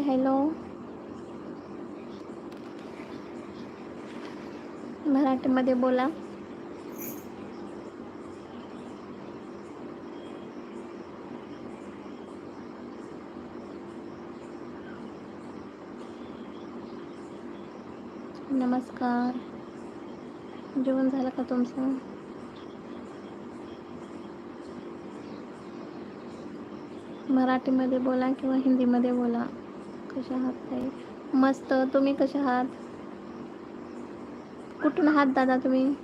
Hi hello. मराठीमध्ये बोला. नमस्कार. जेवण झालं का तुमचं? मराठीमध्ये बोला किंवा हिंदीमध्ये बोला. कशा आहात ताई? मस्त. तुम्ही कशा आहात? कुठून आहात दादा तुम्ही?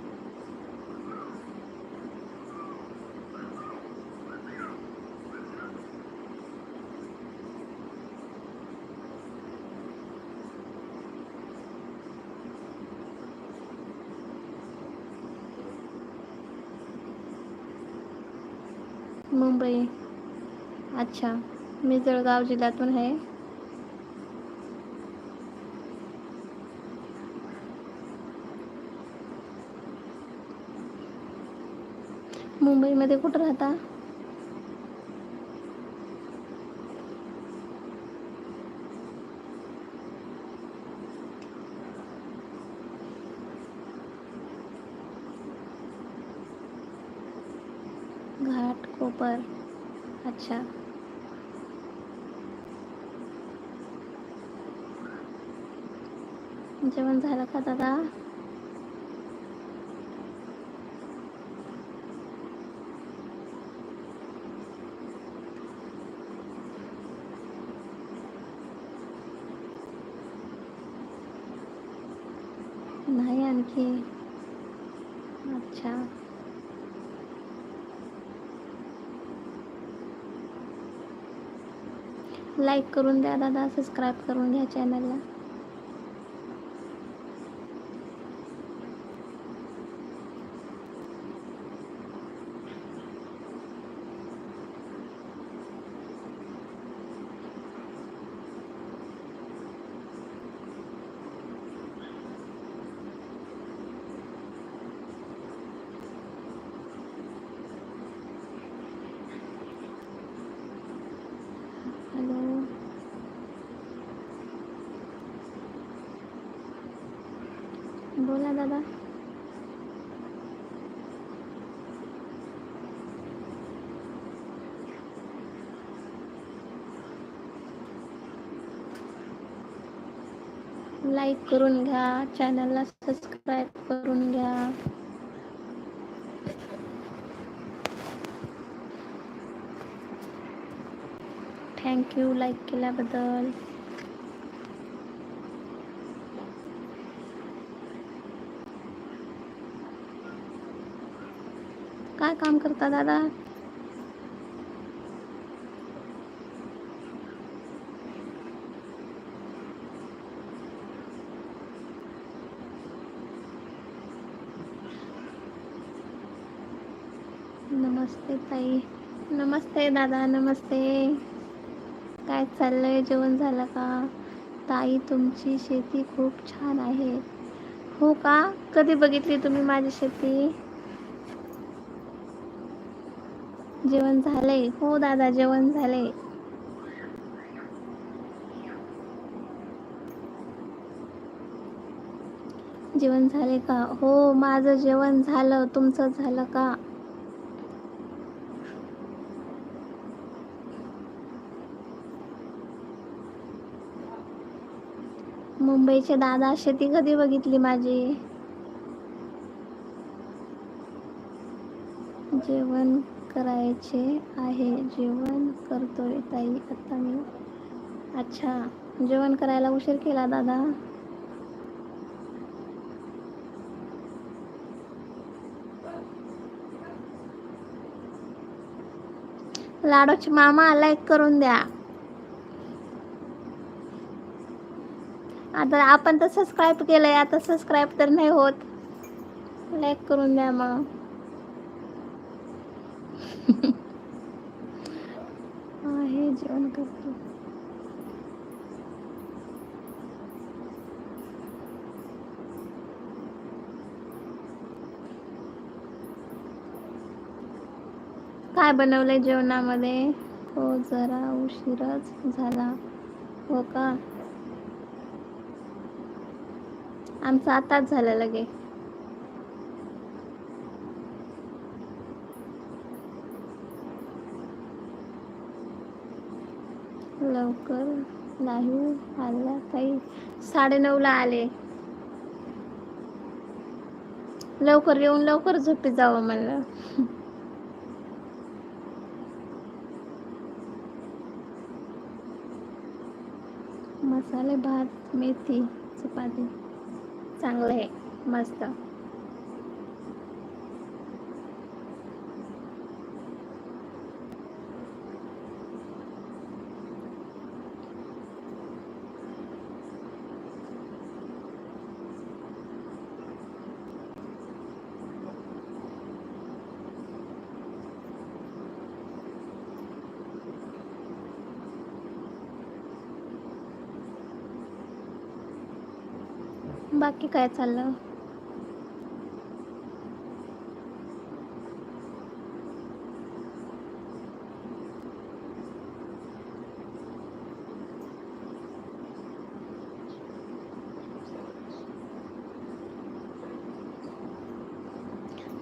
मुंबई. अच्छा. मी जळगाव जिल्ह्यातून आहे. मुंबईमध्ये कुठं राहता? घाट कोपर. अच्छा. जेवण झालं का दादा नाही आणखी अच्छा. लाईक करून द्या दादा. सबस्क्राईब करून घ्या चॅनलला हॅलो बोला दादा. लाईक करून घ्या चॅनलला सबस्क्राईब करून घ्या. थँक्यू लाईक केल्याबद्दल काय काम करता दादा? नमस्ते ताई. नमस्ते दादा नमस्ते. काय चाललंय? जेवण झालं का? ताई तुमची शेती खूप छान आहे. हो का? कधी बघितली तुम्ही माझी शेती? जेवण झालंय. हो दादा जेवण झालंय. जेवण झाले का? हो माझं जेवण झालं. तुमचं झालं का? मुंबईचे दादा शेती कधी बघितली माझी? जेवण करायचे आहे. जेवण करतोय. ताई आता मी. अच्छा. जेवण करायला उशीर केला दादा. लाडोची मामा लाईक करून द्या. आता आपण तर सबस्क्राईब केलंय. आता सबस्क्राईब तर नाही होत. लाईक करून द्या मग. नाही जेवण करतो. काय बनवलंय जेवणामध्ये? हो जरा उशीरच झाला. हो का? आमचं आताच झालं लगे. लवकर. लाईव्ह हो, आला काही साडेनऊला आले. लवकर येऊन लवकर झोपी जावं म्हणलं. मसाले भात मेथी चपाती. चांगलं आहे. मस्त. नक्की काय चाललं?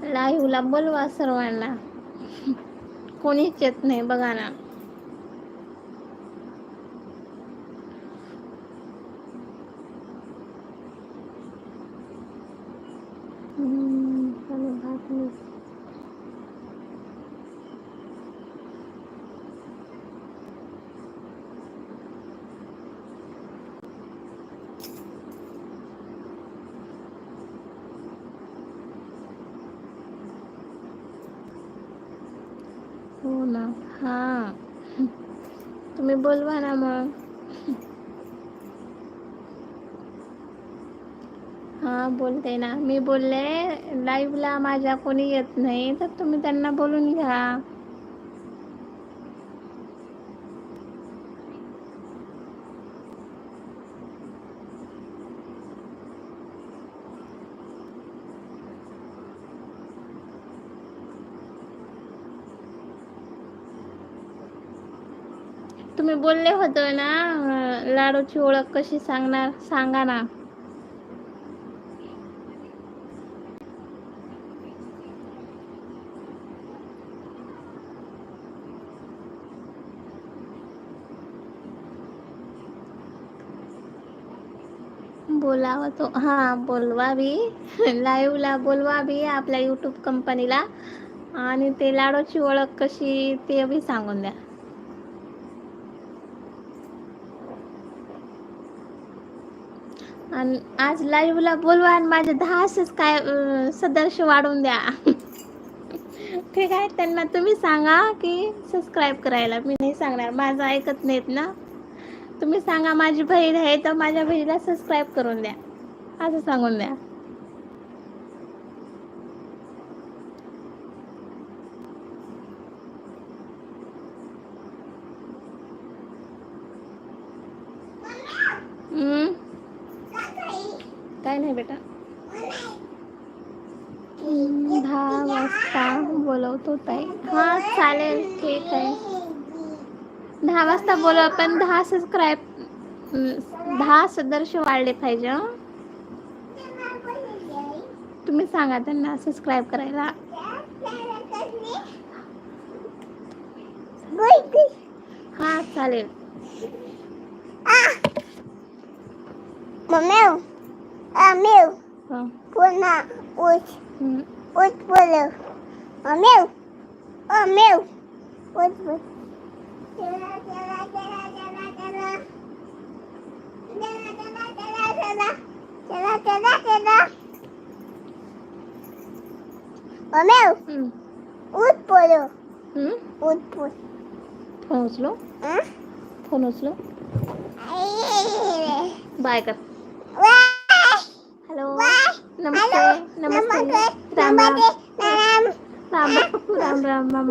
लाईव्हला बोलवा सर्वांना. कोणीच येत नाही बघा ना हम्म, चलो भात में हो ना हां तुम्ही बोलवा ना मग. हां बोलते ना. मी बोलले लाईव्हला माझ्या कोणी येत नाही तर तुम्ही त्यांना बोलून घ्या. तुम्ही बोलले होते ना लाडूची ओळख कशी सांगणार सांगा ना. बोलावं तो. हां बोलवा बी लाईव्हला बोलवा बी आपल्या यूट्यूब कंपनीला आणि ते लाडूची ओळख कशी ते बी सांगून द्या. आणि आज लाईव्हला बोलवा आणि माझे दहा असेच काय सदस्य वाढवून द्या. ठीक आहे त्यांना तुम्ही सांगा की सबस्क्राईब करायला. मी नाही सांगणार माझं ऐकत नाहीत ना. तुम्ही सांगा माझी बहीण आहे तर माझ्या बहिणीला सबस्क्राईब करून द्या. असं सांगून द्या हम्म? काय नाही बेटा हम्म, दहा वाजता बोलवतो ताई हा चालेल ठीक आहे दहा वाजता बोलव पण दहा सबस्क्राईब दहा सदस्य वाढले पाहिजे? तुम्ही सांगा त्यांना सबस्क्राईब करायला हा चालेल हं. Pula. Mamel, Amel, Ut, Ut. Tela, tela, tela, tela, tela. Tela, tela, tela, tela. Tela, tela, tela. Mamel, हम्म. Ut, Pula. हम्म? Ut, Pula. Phone उचलो Huh? Phone उचलो bye कर हॅलो नमस्ते नमस्ते राम राम राम राम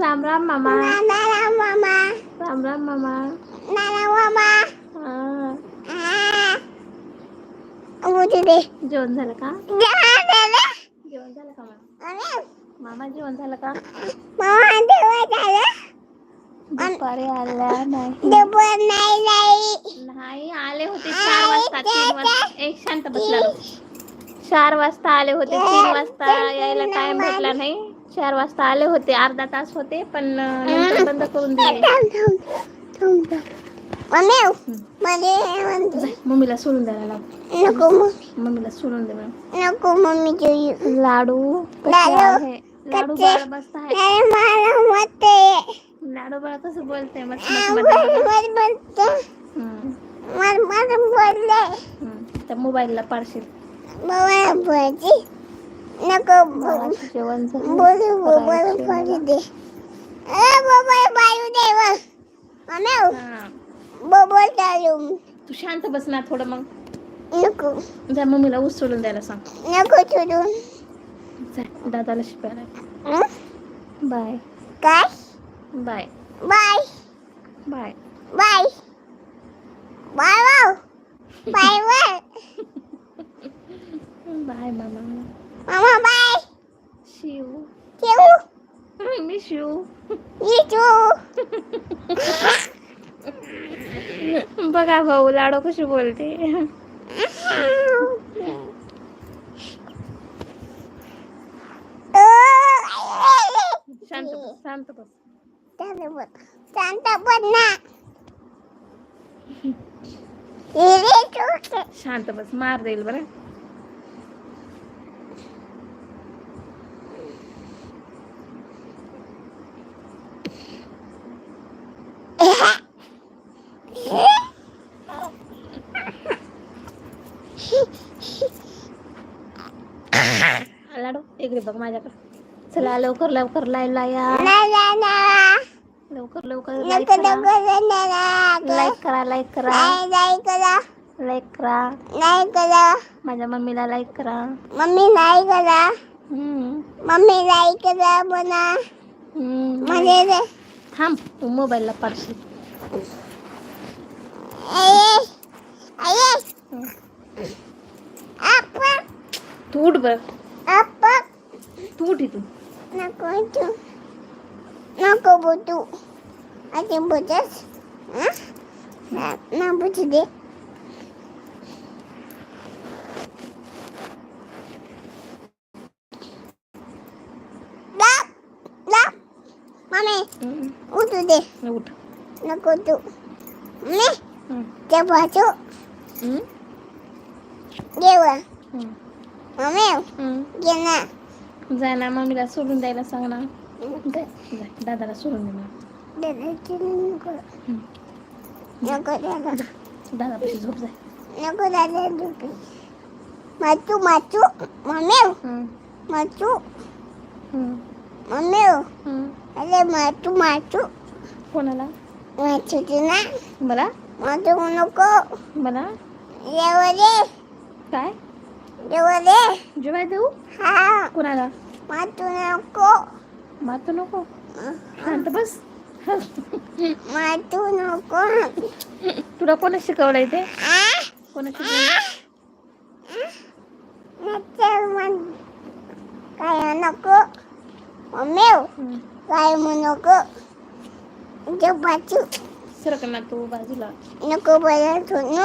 राम राम मामा. राम राम मामा. राम राम मामा. हा. जेवण झालं का? जेवण झालं. का मामा? मामा जेवण झालं का? दुपारी आल्या नाही. डबल नाही नाही. नाही आले होते चार वाजता तीन वाजता. एक शांत बसला. चार वाजता आले होते तीन वाजता यायला टाइम भेटला नाही. चार वाजता आले होते अर्धा तास होते पण बंद करून दिले. मम्मीला सोडून द्यायला लागतो नको मम्मीला सोडून दे नको मम्मी लाडू लाडू बाळ बसत आहे. लाडू बाळ बोलते. मोबाईलला पाडशील. बाबा बोलची नको बोल. बोलू बोल बोलू मला. दे. ए बाबा बायू दे बस मम्मी हा. बोबो चालू. तू शांत बस ना थोडं मग. नको. जा मम्मीला ऊस सोडून द्यायला सांग. नको सोडून जा दादाला शिकायला हं? बाय. काय? Bye bye. Bye. Bye bye wow bye वर बाय मामा. मामा बाय. शिव. ठेवू मी शिव. ये तू बघा भाऊ लाडो कशी बोलते. शांत बस शांत बस. शांत ना. तू. शांत बस मार देईल बरं लाडू इकडे बघ माझ्याकडे. चला लवकर लवकर लाईव्ह या. लवकर लवकर लाईक करा. लाईक करा लाईक करा. लाईक करा. माझ्या मम्मीला लाईक करा. मम्मी नाही करा. हम्म. मम्मी नाही करा म्हणा. हम्म. रे थांब तू मोबाईलला पाडशील. आये आये हम्म. आपण तू उठ बर. आपण తూటిదు నాకు నాకు బొట్టు అది బుజెస్ నా బుజ్జిది ఊతుంది నాకు వద్దు చెప్పచ్చు Dewa. Mami. Hmm. Gimana? जा ना मम्मीला सोडून द्यायला सांग ना. जा, जा. दादाला सोडून दे ना. दादाची नको हम्म. नको दादा दादा पशी झोप जाय. नको दादा झोपी. माचू माचू मम्मी. हम्म. माचू. हम्म. मम्मी. हम्म. अरे माचू माचू. कोणाला? माचू तू ना. मला? माचू नको. मला? जेवले काय? जेवले जेवाय देऊ हा. कोणाला? माचू नको. मारतो नको? शांत बस. माचू नको. तुला कोणा शिकवलंय ते? कोणा शिकवलं काय नको? मम्मी हम्म. काय नको? जे बाचू सरक ना तू बाजूला. नको सोनू ऐके नको